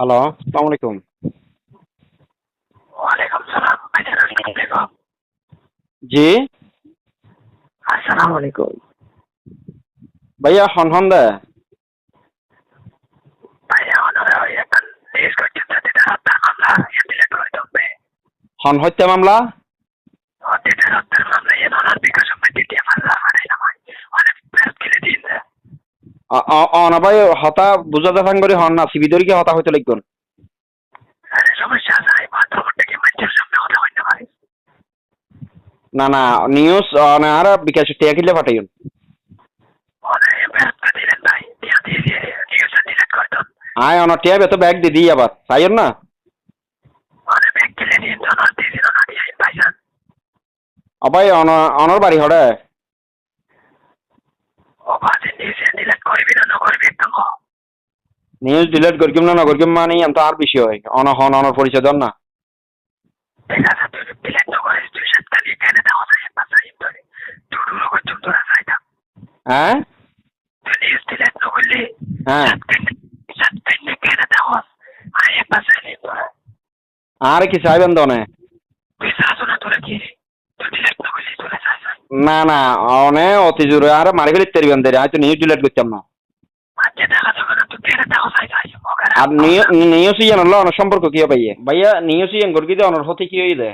Hello আসসালামু আলাইকুম ওয়ালাইকুম সালাম আসসালামু জি? আসসালামু আলাইকুম। ভাইয়া হন হন দে। ভাইয়া থাকবে হন হত্যা মামলা? অ- অ- অ না ভাই হতা বুঝা দেখান করে হন না সিবি ধরে কি হতা হইতে পারে না না নিউজ আর বিকাশ টিয়া কিনলে পাঠাইন দিয়া দিয়ে দিয়ে আয় অন টিয়া বেতো ব্যাগ দি দিই আবার তাইন না? অনেক ব্যাগ কিনে নিয়ে ওনার দিয়ে দিল না দিয়ে ভাইজান অ ভাই অন অনর বাড়ি হড়ে ও বাজে নিউজ ডিলেট করবি না না মানে আমি তো আর বিষয় অন হন অনর পরিচয় দেন না। হ্যাঁ? হ্যাঁ। আর কি চাইবেন দনে তুই তোরা কি তুই ডিলেট না করলি তোরা চাস না না অনে অতি জোরে। আর মারি ফেলিতে পারিবেন দেরি আমি তো নিউজ ডিলিট করতাম না। যায় আর নিউজ ইয়ান হলো অনার সম্পর্ক কি ভাইয়া ভাইয়া নিউজ ইয়ান করি দে অনার হতে কি হই দে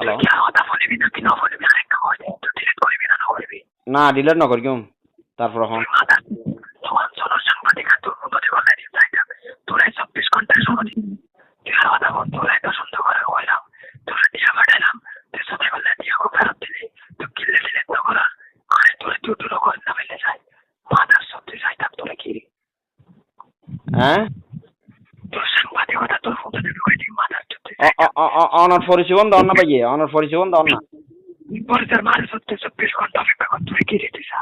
হ্যালো তুই কি কথা বলবি না ডিলেট করবি না না করবি না ডিলিট না করি কেউ তারপর হন মাথা তোমার চলো সাংবাদিক আর তোর মতো দেখো না দিন যাইতাম তোরা চব্বিশ ঘন্টায় সময় তুই আর কথা বল তোরা একটা সুন্দর করে কইলাম তোরা টিয়া পাঠাইলাম তুই সাথে করলে টিয়া খুব ফেরত দিলি তুই কিনলে দিলে তো করা আরে তোরা তুই টুলো করে না ফেলে যাই মাথার সত্যি যাইতাম তোরা কি হ্যাঁ? অনার পরিচয় দাও না ভাইয়া অনার পরিচয় দাও না পরে তোর মার সত্যি চব্বিশ ঘণ্টা অপেক্ষা কর তুই কি রে তুই যা